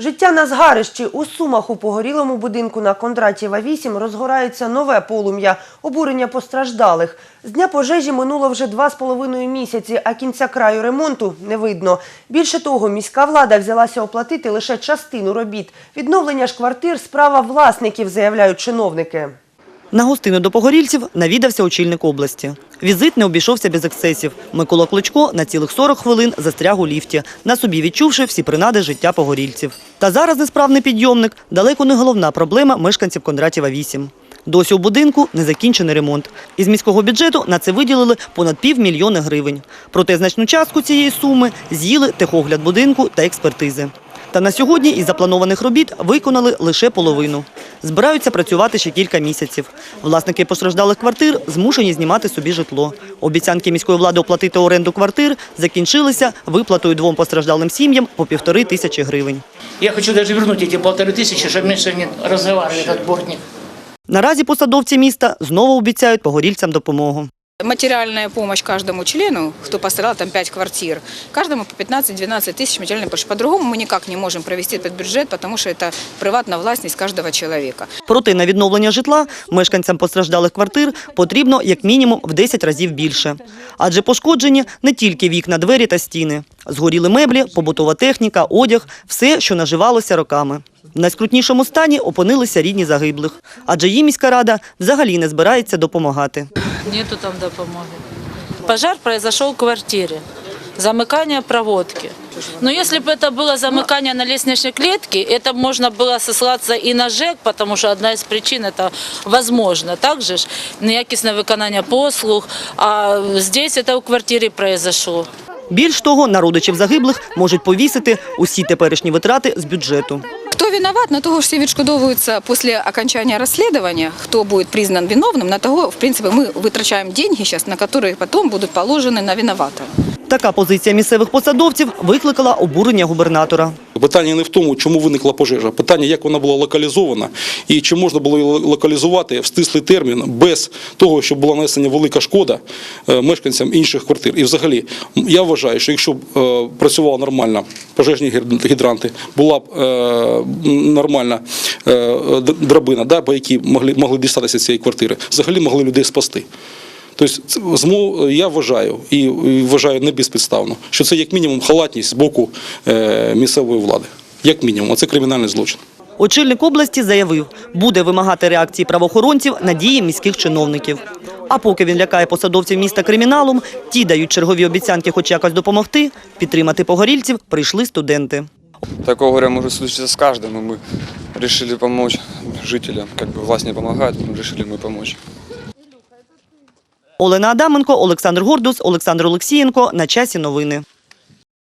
Життя на згарищі у Сумах у погорілому будинку на Кондратєва 8 розгорається нове полум'я, обурення постраждалих. З дня пожежі минуло вже два з половиною місяці, а кінця краю ремонту не видно. Більше того, міська влада взялася оплатити лише частину робіт. Відновлення ж квартир – справа власників, заявляють чиновники. На гостину до погорільців навідався очільник області. Візит не обійшовся без ексцесів. Микола Кличко на цілих 40 хвилин застряг у ліфті, на собі відчувши всі принади життя погорільців. Та зараз несправний підйомник далеко не головна проблема мешканців Кондратєва 8. Досі у будинку незакінчений ремонт. Із міського бюджету на це виділили понад півмільйони гривень. Проте значну частку цієї суми з'їли техогляд будинку та експертизи. Та на сьогодні із запланованих робіт виконали лише половину. Збираються працювати ще кілька місяців. Власники постраждалих квартир змушені знімати собі житло. Обіцянки міської влади оплатити оренду квартир закінчилися виплатою двом постраждалим сім'ям по півтори тисячі гривень. Я хочу даже вернуть эти полторы тысячи, чтобы меньше не разговаривали этот бортник. Наразі посадовці міста знову обіцяють погорільцям допомогу. Материальная помощь каждому члену, кто пострадал, там 5 квартир, каждому по 15-12 тысяч материальной помощи. По-другому мы никак не можем провести этот бюджет, потому что это приватная властность каждого человека. Проте на відновлення житла мешканцям постраждалих квартир потрібно як мінімум в 10 разів більше. Адже пошкоджені не тільки вікна, двері та стіни. Згоріли меблі, побутова техніка, одяг – все, що наживалося роками. В найскрутнішому стані опинилися рідні загиблих. Адже їм міська рада взагалі не збирається допомагати. Нету там допомоги. Пожар произошел в квартире. Замыкание проводки. Но если бы это было замыкание на лестничной клетке, это можно было сослаться и на ЖЕК, потому что одна из причин это возможно. Также ж неякісне виконання послуг, а здесь это в квартире произошло. Більш того, на родичів загиблих можуть повісити усі теперішні витрати з бюджету. Кто виноват, на того все відшкодовуються після окончания расследования, кто будет признан виновным, на того, в принципе, мы вытрачаем деньги сейчас, на которые потом будут положены на виноватого. Така позиція місцевих посадовців викликала обурення губернатора. Питання не в тому, чому виникла пожежа. Питання, як вона була локалізована і чи можна було її локалізувати в стислий термін без того, щоб була нанесена велика шкода е, мешканцям інших квартир. І взагалі, я вважаю, що якщо б е, працювала нормально пожежні гідранти, була б е, нормальна драбина, да, по якій могли, могли дістатися цієї квартири, взагалі могли людей спасти. Тобто це змов я вважаю і і вважаю не безпідставно, що це як мінімум халатність з боку е, місцевої влади. Як мінімум, а це кримінальний злочин. Очільник області заявив, буде вимагати реакції правоохоронців на дії міських чиновників. А поки він лякає посадовців міста криміналом, ті дають чергові обіцянки хоч якось допомогти, підтримати погорільців прийшли студенти. Такое горе может случиться с каждым, и мы решили помочь жителям. Как бы власть не помогает, но решили мы помочь. Олена Адаменко, Олександр Гордус, Олександр Олексієнко. На часі новини.